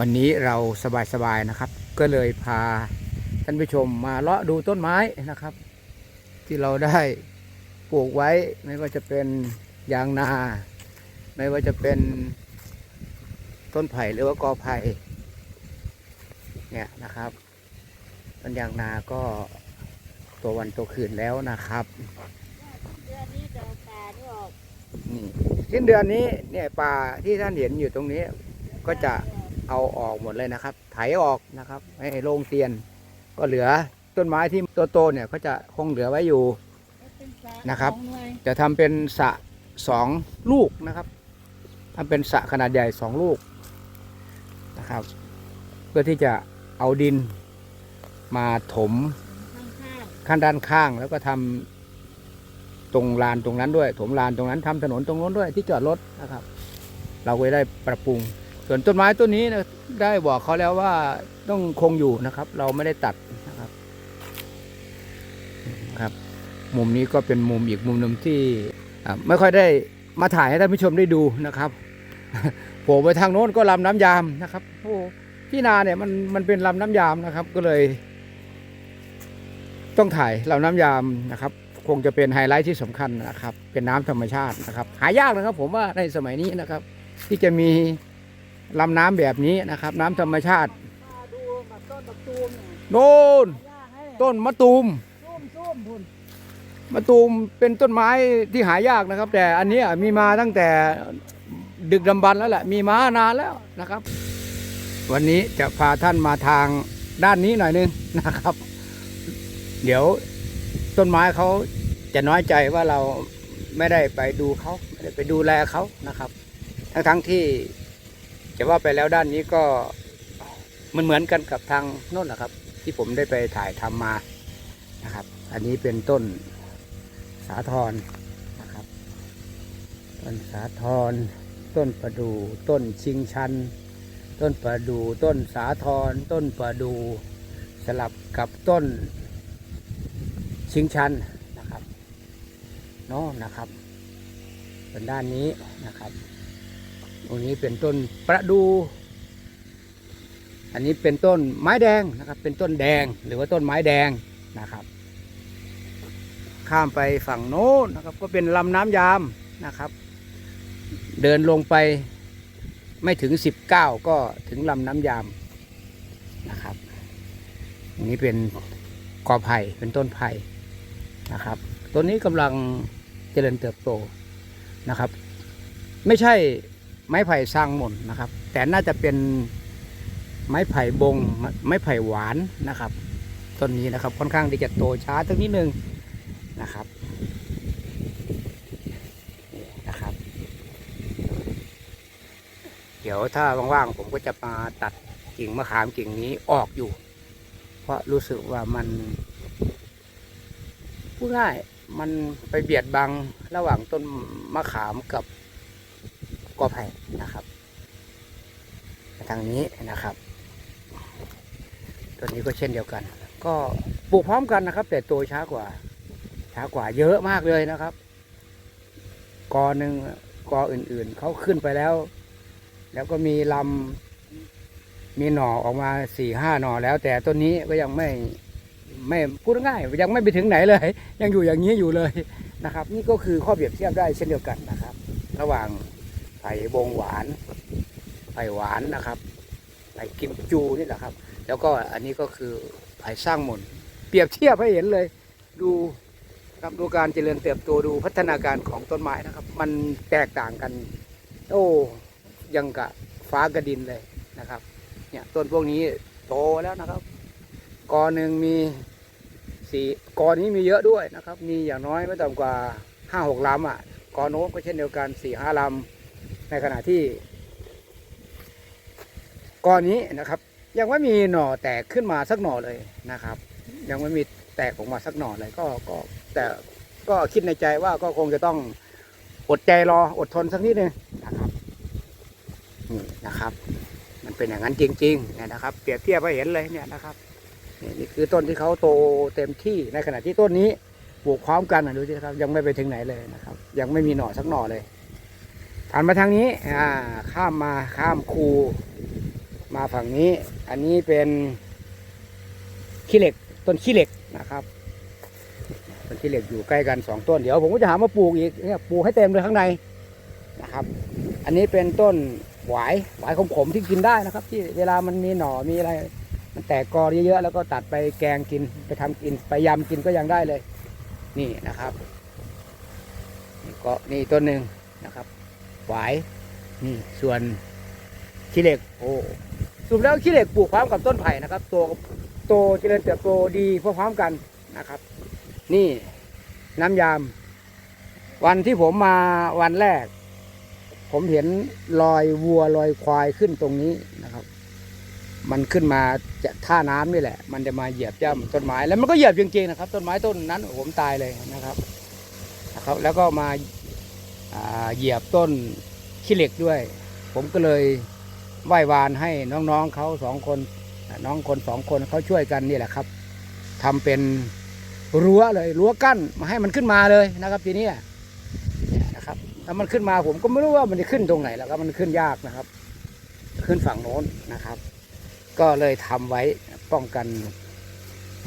วันนี้เราสบายๆนะครับ ก็เลยพาท่านผู้ชมมาเลาะดูต้นไม้นะครับ ที่เราได้ปลูกไว้ไม่ว่าจะเป็นยางนา ไม่ว่าจะเป็นต้นไผ่หรือว่ากอไผ่เนี่ยนะครับต้นยางนาก็ตัววันตัวคืนแล้วนะครับเดือนนี้จะเอาปลานี่ออกนี่สิ้นเดือนนี้เนี่ยป่าที่ท่านเห็นอยู่ตรงนี้ก็จะ เอาออกหมดเลยนะครับ ไถออกนะครับให้โล่งเตียน ก็เหลือต้นไม้ที่โตๆเนี่ยก็จะคงเหลือไว้อยู่นะครับ จะทำเป็นสะสองลูกนะครับทำเป็นสะขนาดใหญ่สองลูกนะครับ เพื่อที่จะเอาดินมาถมข้างข้างด้านข้างแล้วก็ทำตรงลานตรงนั้นด้วย ถมลานตรงนั้นทำถนนตรงโน้นด้วยที่จอดรถนะครับ เราก็ได้ปรับปรุง ส่วนต้นไม้ต้นนี้นะได้บอกเขาแล้วว่าต้องคงอยู่นะครับ เราไม่ได้ตัดนะครับครับ มุมนี้ก็เป็นมุมอีกมุมหนึ่งที่ไม่ค่อยได้มาถ่ายให้ท่านผู้ชมได้ดูนะครับโผล่ไปทางโน้นก็ลำน้ำยามนะครับโอ้ที่นาเนี่ยมันมันเป็นลำน้ำยามนะครับ ก็เลย ต้องถ่ายลำน้ำยามนะครับ คงจะเป็นไฮไลท์ที่สำคัญนะครับ เป็นน้ำธรรมชาตินะครับ หายากนะครับ ผมว่าในสมัยนี้นะครับ ที่จะมี ลำน้ำแบบนี้นะครับ น้ำธรรมชาติดูแบบต้นบักตูมโน่นต้นมะตูมมส้มพุ่นมะตูมเป็นต้นไม้ที่หายากนะครับ แต่อันนี้มีมาตั้งแต่ดึกดำบรรพ์แล้วแหละมีมานานแล้วนะครับ วันนี้จะพาท่านมาทางด้านนี้หน่อยนึงนะครับ เดี๋ยวต้นไม้เขาจะน้อยใจว่าเราไม่ได้ไปดูเขาไม่ได้ไปดูแลเขานะครับ ทั้งทั้งที่ จะว่าไปแล้วด้านนี้ก็มันเหมือนกันกับทางโน้นแหละครับ ที่ผมได้ไปถ่ายทำมานะครับ อันนี้เป็นต้นสาทรนะครับ ต้นสาทรต้นประดู่ต้นชิงชัน ต้นประดู่ต้นสาทรต้นประดู่สลับกับต้นชิงชันนะครับเนาะนะครับเป็นด้านนี้นะครับ ตรงนี้เป็นต้นประดู อันนี้เป็นต้นไม้แดงนะครับ เป็นต้นแดงหรือว่าต้นไม้แดงนะครับ ข้ามไปฝั่งโน้นนะครับ ก็เป็นลำน้ำยามนะครับ เดินลงไปไม่ถึง 19 ก็ถึงลำน้ำยามนะครับอันนี้เป็นกอไผ่เป็นต้นไผ่นะครับต้นนี้กำลังเจริญเติบโตนะครับ ไม่ใช่ ไม้ไผ่สร้างหม่นนะครับ แต่น่าจะเป็นไม้ไผ่บง ไม้ไผ่หวานนะครับต้นนี้นะครับค่อนข้างที่จะโตช้าสักนิดนึงนะครับนี่นะครับ เดี๋ยวถ้าว่างๆผมก็จะมาตัดกิ่งมะขามกิ่งนี้ออกอยู่ เพราะรู้สึกว่ามันพูดง่ายมันไปเบียดบังระหว่างต้นมะขามกับ กอไผ่นะครับทางนี้นะครับ ตัวนี้ก็เช่นเดียวกัน ก็ปลูกพร้อมกันนะครับ แต่โตช้ากว่า ช้ากว่าเยอะมากเลยนะครับ กอหนึ่งกออื่นๆเขาขึ้นไปแล้ว แล้วก็มีลำมีหน่อออกมาสี่ห้าหน่อแล้ว แต่ต้นนี้ก็ยังไม่ไม่พูดง่ายยังไม่ไปถึงไหนเลย ยังอยู่อย่างนี้อยู่เลยนะครับ นี่ก็คือข้อเปรียบเทียบได้เช่นเดียวกันนะครับ ระหว่าง ไผ่บงหวานไผ่หวานนะครับไผ่กิมจูนี่แหละครับ แล้วก็อันนี้ก็คือไผ่สร้างมนต์เปรียบเทียบให้เห็นเลย ดูครับดูการเจริญเติบโตดูพัฒนาการของต้นไม้นะครับ มันแตกต่างกัน โอ้ยังกับฟ้ากระดินเลยนะครับเนี่ยต้นพวกนี้โตแล้วนะครับกอหนึ่งมีสี่กอนี้มีเยอะด้วยนะครับ มีอย่างน้อยไม่ต่ำกว่าห้าหกลำอะกอโน้นก็เช่นเดียวกันสี่ห้าลำ ในขณะที่กอนนี้นะครับ ยังไม่มีหน่อแตกขึ้นมาสักหน่อเลยนะครับ ยังไม่มีแตกออกมาสักหน่อเลยก็ก็แต่ก็คิดในใจว่าก็คงจะต้องอดใจรออดทนสักนิดนึงนะครับนี่นะครับ มันเป็นอย่างนั้นจริงๆเนี่ยนะครับ เปรียบเทียบให้เห็นเลยเนี่ยนะครับนี่นี่คือต้นที่เขาโตเต็มที่ในขณะที่ต้นนี้ปลูกพร้อมกันนะดูสิครับ ยังไม่ไปถึงไหนเลยนะครับ ยังไม่มีหน่อสักหน่อเลย ผ่านมาทางนี้อ่าข้ามมาข้ามคูมาฝั่งนี้ อันนี้เป็นขี้เหล็กต้นขี้เหล็กนะครับต้นขี้เหล็กอยู่ใกล้กันสองต้นเดี๋ยวผมก็จะหามาปลูกอีกเนี่ยปลูกให้เต็มเลยข้างในนะครับ อันนี้เป็นต้นหวายหวายขมๆที่กินได้นะครับ ที่เวลามันมีหน่อมีอะไร มันแตกกอเยอะๆแล้วก็ตัดไปแกงกินไปทำกินไปยำกินก็ยังได้เลย นี่นะครับนี่ก็นี่ต้นหนึ่งนะครับ หวายนี่ส่วนขี้เหล็กโอ้สรุปแล้วขี้เหล็กปลูกพร้อมกับต้นไผ่นะครับโตโตเจริญเติบโตดีพร้อมกันนะครับ นี่น้ำยาม วันที่ผมมาวันแรก ผมเห็นรอยวัวรอยควายขึ้นตรงนี้นะครับ มันขึ้นมาจากท่าน้ำนี่แหละ มันจะมาเหยียบย่ำต้นไม้แล้วมันก็เหยียบจริงๆนะครับ ต้นไม้ต้นนั้นผมตายเลยนะครับนะครับ แล้วก็มา เหยียบต้นขี้เหล็กด้วย ผมก็เลยไหว้วานให้น้องๆเขาสองคนน้องคนสองคนเขาช่วยกันนี่แหละครับทำเป็นรั้วเลยรั้วกั้นมาให้มันขึ้นมาเลยนะครับ ทีนี้นะครับถ้ามันขึ้นมาผมก็ไม่รู้ว่ามันจะขึ้นตรงไหนแล้วครับมันขึ้นยากนะครับ ขึ้นฝั่งโน้นนะครับ ก็เลยทำไว้ป้องกัน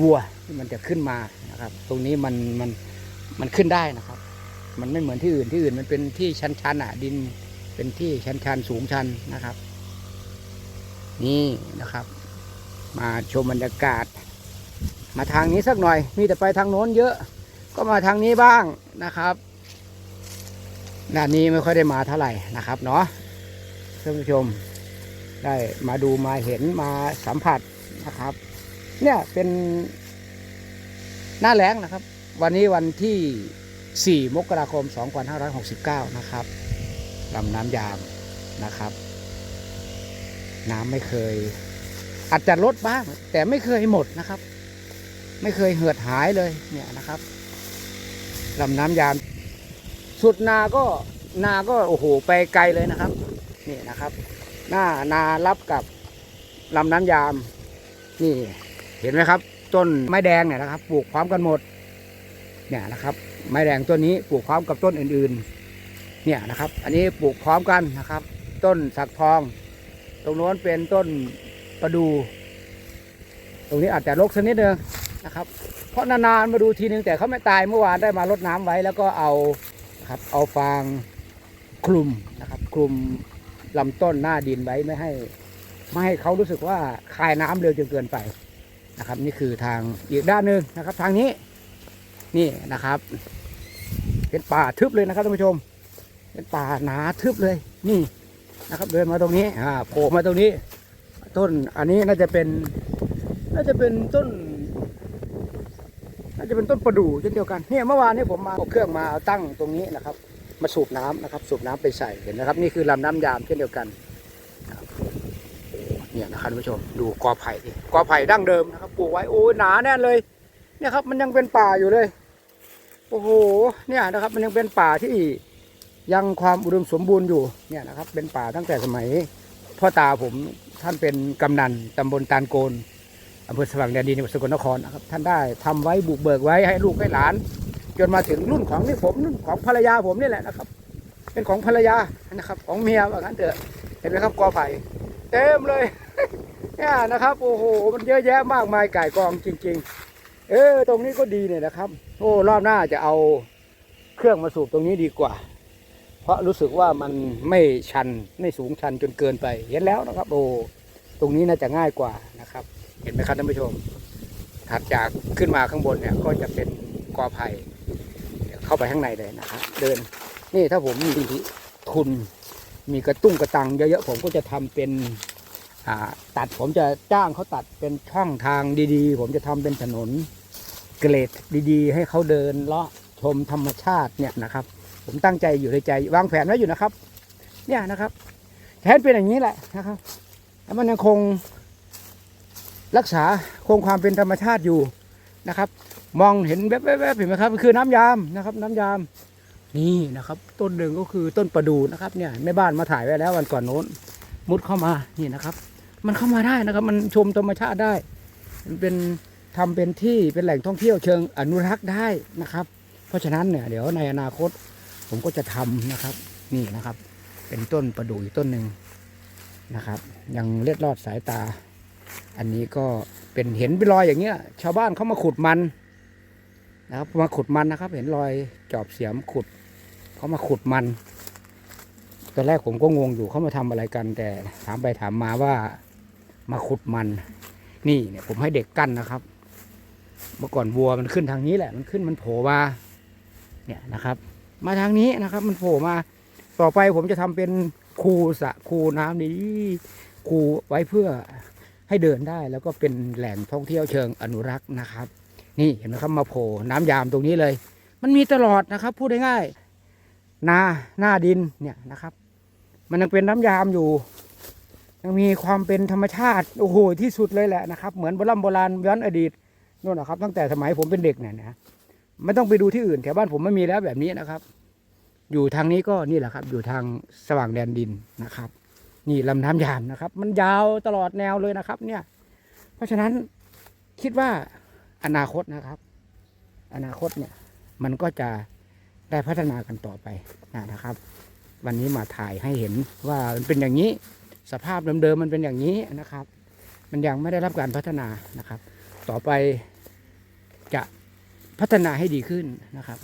วัวที่มันจะขึ้นมานะครับ ตรงนี้มันมันมันขึ้นได้นะครับ มันไม่เหมือนที่อื่นที่อื่นมันเป็นที่ชันๆอะ ดินเป็นที่ชันๆสูงชันนะครับ นี่นะครับ มาชมบรรยากาศ มาทางนี้สักหน่อย มีแต่ไปทางโน้นเยอะ ก็มาทางนี้บ้างนะครับด้านนี้ไม่ค่อยได้มาเท่าไหร่นะครับเนาะท่านผู้ชมได้มาดูมาเห็นมาสัมผัสนะครับ เนี่ยเป็นหน้าแล้งนะครับ วันนี้วันที่ 4 มกราคม 2569 นะครับลำน้ำยามนะครับ น้ำไม่เคย อาจจะลดบ้าง แต่ไม่เคยหมดนะครับ ไม่เคยเหือดหายเลยเนี่ยนะครับลำน้ำยาม สุดนาก็นาก็โอ้โหไปไกลเลยนะครับ นี่นะครับ หน้านารับกับลำน้ำยาม นี่เห็นไหมครับ ต้นไม้แดงเนี่ยนะครับ ปลูกพร้อมกันหมด เนี่ยนะครับ ไม้แดงต้นนี้ปลูกพร้อมกับต้นอื่นๆ เนี่ยนะครับ อันนี้ปลูกพร้อมกันนะครับ ต้นสักทอง ตรงโน้นเป็นต้นประดู ตรงนี้อาจจะรกสักนิดนึงนะครับ เพราะนานๆมาดูทีนึงแต่เขาไม่ตายเมื่อวานได้มารดน้ำไว้แล้วก็เอาครับเอาฟางคลุมนะครับ คลุมลำต้นหน้าดินไว้ไม่ให้ไม่ให้เขารู้สึกว่าคายน้ำเร็วจนเกินไปนะครับ นี่คือทางอีกด้านหนึ่งนะครับ ทางนี้นี่นะครับ เป็นป่าทึบเลยนะครับท่านผู้ชม เป็นป่าหนาทึบเลยนี่นะครับเดินมาตรงนี้อ่าโผล่มาตรงนี้ ต้นอันนี้น่าจะเป็น น่าจะเป็นต้น น่าจะเป็นต้นประดู่เช่นเดียวกันเนี่ยเมื่อวานนี้ผมมาเอาเครื่องมาเอาตั้งตรงนี้นะครับ มาสูบน้ำนะครับ สูบน้ำไปใส่เห็นนะครับ นี่คือลำน้ำยามเช่นเดียวกันเนี่ยนะครับท่านผู้ชมดูกอไผ่ดิกอไผ่ดั้งเดิมนะครับปลูกไว้โอ้ยหนาแน่นเลย เนี่ยครับมันยังเป็นป่าอยู่เลย โอ้โหเนี่ยนะครับมันยังเป็นป่าที่ยังความอุดมสมบูรณ์อยู่เนี่ยนะครับ เป็นป่าตั้งแต่สมัยพ่อตาผมท่านเป็นกำนันตำบลตาลโกนอำเภอสว่างแดนดินจังหวัดสกลนครนะครับท่านได้ทำไว้บุกเบิกไว้ให้ลูกให้หลาน จนมาถึงรุ่นของนี่ผมรุ่นของภรรยาผมนี่แหละนะครับ เป็นของภรรยานะครับของเมียว่างั้นเถอะเห็นไหมครับกอไผ่เต็มเลยเนี่ยนะครับโอ้โหมันเยอะแยะมากมายไก่กองจริง ๆ เออตรงนี้ก็ดีเนี่ยนะครับ โอ้รอบหน้าจะเอาเครื่องมาสูบตรงนี้ดีกว่า เพราะรู้สึกว่ามันไม่ชันไม่สูงชันจนเกินไป เห็นแล้วนะครับ โอ้ตรงนี้น่าจะง่ายกว่านะครับ เห็นไหมครับท่านผู้ชมถัดจากขึ้นมาข้างบนเนี่ยก็จะเป็นกอไผ่เข้าไปข้างในเลยนะครับ เดินนี่ถ้าผมมีทุนมีกระตุ้งกระตังเยอะๆผมก็จะทำเป็นอ่าตัดผมจะจ้างเขาตัดเป็นช่องทางดีๆ ผมจะทำเป็นถนน เกรดดีๆ ให้เขาเดินเลาะชมธรรมชาติเนี่ยนะครับ ผมตั้งใจอยู่ในใจวางแผนไว้อยู่นะครับ เนี่ยนะครับแผนเป็นอย่างนี้แหละนะครับแล้วมันยังคงรักษาคงความเป็นธรรมชาติอยู่นะครับ มองเห็นแวบๆเห็นไหมครับคือน้ำยามนะครับ น้ำยาม นี่นะครับ ต้นหนึ่งก็คือต้นประดูนะครับเนี่ยแม่บ้านมาถ่ายไว้แล้ววันก่อนโน้น มุดเข้ามานี่นะครับ มันเข้ามาได้นะครับ มันชมธรรมชาติได้ มันเป็น ทำเป็นที่เป็นแหล่งท่องเที่ยวเชิงอนุรักษ์ได้นะครับ เพราะฉะนั้นเนี่ยเดี๋ยวในอนาคตผมก็จะทำนะครับ นี่นะครับ เป็นต้นประดู่อีกต้นหนึ่งนะครับ ยังเล็ดลอดสายตา อันนี้ก็เป็นเห็นเป็นรอยอย่างเงี้ย ชาวบ้านเขามาขุดมันนะครับมาขุดมันนะครับ เห็นรอยจอบเสียมขุดเขามาขุดมันตอนแรกผมก็งงอยู่เขามาทำอะไรกัน แต่ถามไปถามมาว่ามาขุดมัน นี่เนี่ยผมให้เด็กกั้นนะครับ เมื่อก่อนวัวมันขึ้นทางนี้แหละ มันขึ้นมันโผล่มาเนี่ยนะครับ มาทางนี้นะครับ มันโผล่มา ต่อไปผมจะทำเป็นคูสะคูน้ำนี้คูไว้เพื่อให้เดินได้แล้วก็เป็นแหล่งท่องเที่ยวเชิงอนุรักษ์นะครับ นี่เห็นไหมครับมาโผล่น้ำยามตรงนี้เลย มันมีตลอดนะครับ พูดง่ายๆนาหน้าดินเนี่ยนะครับ มันยังเป็นน้ำยามอยู่ยังมีความเป็นธรรมชาติโอ้โหที่สุดเลยแหละนะครับ เหมือนโบราณโบราณย้อนอดีต นู่นนะครับ ตั้งแต่สมัยผมเป็นเด็กเนี่ยนะไม่ต้องไปดูที่อื่นแถวบ้านผมไม่มีแล้วแบบนี้นะครับ อยู่ทางนี้ก็นี่แหละครับ อยู่ทางสว่างแดนดินนะครับ นี่ลำน้ำยามนะครับ มันยาวตลอดแนวเลยนะครับ เนี่ย เพราะฉะนั้นคิดว่าอนาคตนะครับ อนาคตเนี่ย มันก็จะได้พัฒนากันต่อไปนะครับ วันนี้มาถ่ายให้เห็นว่ามันเป็นอย่างนี้ สภาพเดิมๆมันเป็นอย่างนี้นะครับ มันยังไม่ได้รับการพัฒนานะครับ ต่อไปจะพัฒนาให้ดีขึ้นนะครับ